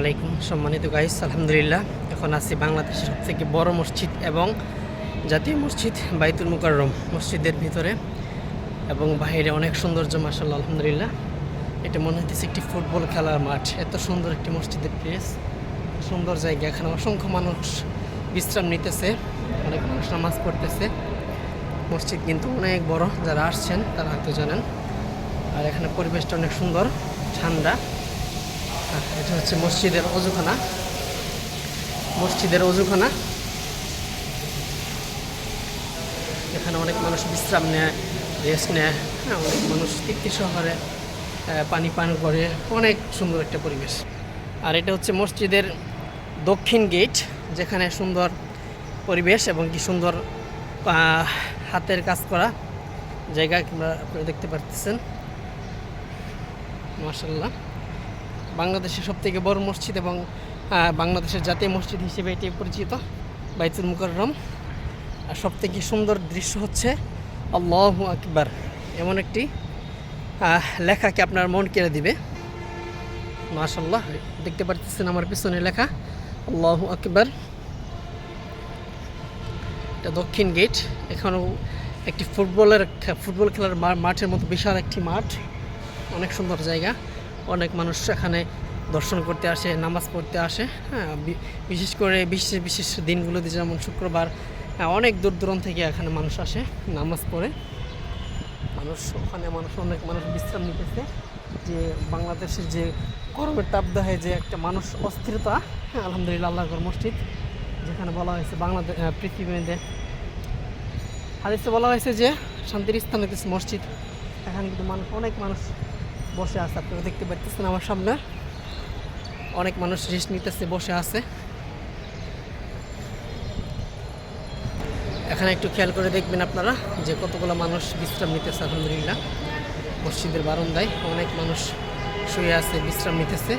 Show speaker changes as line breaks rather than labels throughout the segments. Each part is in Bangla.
আলাইকুম। সম্মানিত গাইস আলহামদুলিল্লাহ, এখন আছি বাংলাদেশের সবথেকে বড় মসজিদ এবং জাতীয় মসজিদ বাইতুল মুকাররম মসজিদের ভিতরে এবং বাইরে অনেক সৌন্দর্য মাসাল্লাহ আলহামদুলিল্লাহ। এটা মনে হচ্ছে একটি ফুটবল খেলার মাঠ। এত সুন্দর একটি মসজিদের প্লেস সুন্দর জায়গা। এখানে অসংখ্য মানুষ বিশ্রাম নিতেছে। অনেক মানুষ নামাজ পড়তেছে। মসজিদ কিন্তু অনেক বড়। যারা আসছেন, তারা হয়তো জানেন। আর এখানে পরিবেশটা অনেক সুন্দর, ঠান্ডা। এটা হচ্ছে মসজিদের অজুখানা মসজিদের অজুখানা এখানে অনেক মানুষ বিশ্রাম নেয় রেস্ট নেয়। হ্যাঁ অনেক মানুষ তৃপ্তি আহ, পানি পান করে। অনেক সুন্দর একটা পরিবেশ। আর এটা হচ্ছে মসজিদের দক্ষিণ গেট যেখানে সুন্দর পরিবেশ এবং কি সুন্দর হাতের কাজ করা জায়গা কিংবা আপনারা দেখতে পারতেছেন। মার্শাল্লাহ বাংলাদেশের সবথেকে বড় মসজিদ এবং বাংলাদেশের জাতীয় মসজিদ হিসেবে এটি পরিচিত, বাইতুল মুকাররম। আর সবথেকে সুন্দর দৃশ্য হচ্ছে আল্লাহ আকবার। এমন একটি লেখাকে আপনার মন কেড়ে দিবে? মাশাল্লাহ দেখতে পারতেছেন আমার পিছনে লেখা, আল্লাহ আকবার। এটা দক্ষিণ গেট, এখানেও একটি ফুটবলের ফুটবল খেলার মাঠের মতো বিশাল একটি মাঠ। অনেক সুন্দর জায়গা। অনেক মানুষ এখানে দর্শন করতে আসে নামাজ পড়তে আসে হ্যাঁ বিশেষ করে বিশেষ বিশেষ দিনগুলোতে যেমন শুক্রবার হ্যাঁ, অনেক দূর দূরান্ত থেকে এখানে মানুষ আসে নামাজ পড়ে। মানুষ ওখানে মানুষ অনেক মানুষ বিশ্রাম নিতেছে যে বাংলাদেশের যে গরমের তাপদাহে যে একটা মানুষ অস্থিরতা হ্যাঁ আলহামদুলিল্লাহ আল্লাহর মসজিদ যেখানে বলা হয়েছে বাংলাদেশ পৃথিবীতে। হাদিসে বলা হয়েছে যে শান্তির স্থান হইতেছে মসজিদ। এখানে কিন্তু মানুষ অনেক মানুষ বসে আছে, আপনারা দেখতে পাচ্ছেন আমার সামনে। অনেক মানুষ রেস্ট নিতেছে, বসে আছে। এখানে একটু খেয়াল করে দেখবেন আপনারা যে কতগুলো মানুষ বিশ্রাম নিতেছে, আলহামদুলিল্লাহ। মসজিদের বারান্দায় অনেক মানুষ শুয়ে আছে, বিশ্রাম নিতেছে।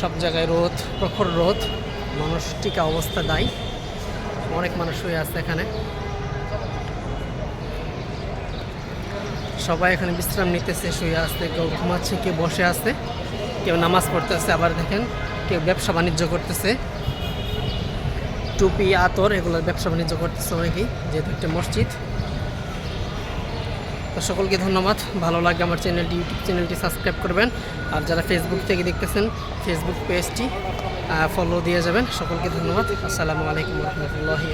সব জায়গায় রোদ, প্রখর রোদ, মানুষ টিকা অবস্থা দায়ী। অনেক মানুষ শুয়ে আছে এখানে। সবাই এখানে বিশ্রাম নিতেছে, শুয়ে আসতে কেউ ঘুমাচ্ছে, কেউ বসে আছে, কেউ নামাজ পড়তেছে, আবার দেখেন কেউ ব্যবসা বাণিজ্য করতেছে। টুপি, আতর এগুলোর ব্যবসা বাণিজ্য করতেছে অনেকেই, যেহেতু একটা মসজিদ। তো সকলকে ধন্যবাদ, ভালো লাগে আমার চ্যানেলটি, ইউটিউব চ্যানেলটি সাবস্ক্রাইব করবেন। আর যারা ফেসবুক থেকে দেখতেছেন ফেসবুক পেজটি ফলো দিয়ে যাবেন। সকলকে ধন্যবাদ, আসসালামু আলাইকুম রহমতুল্লাহি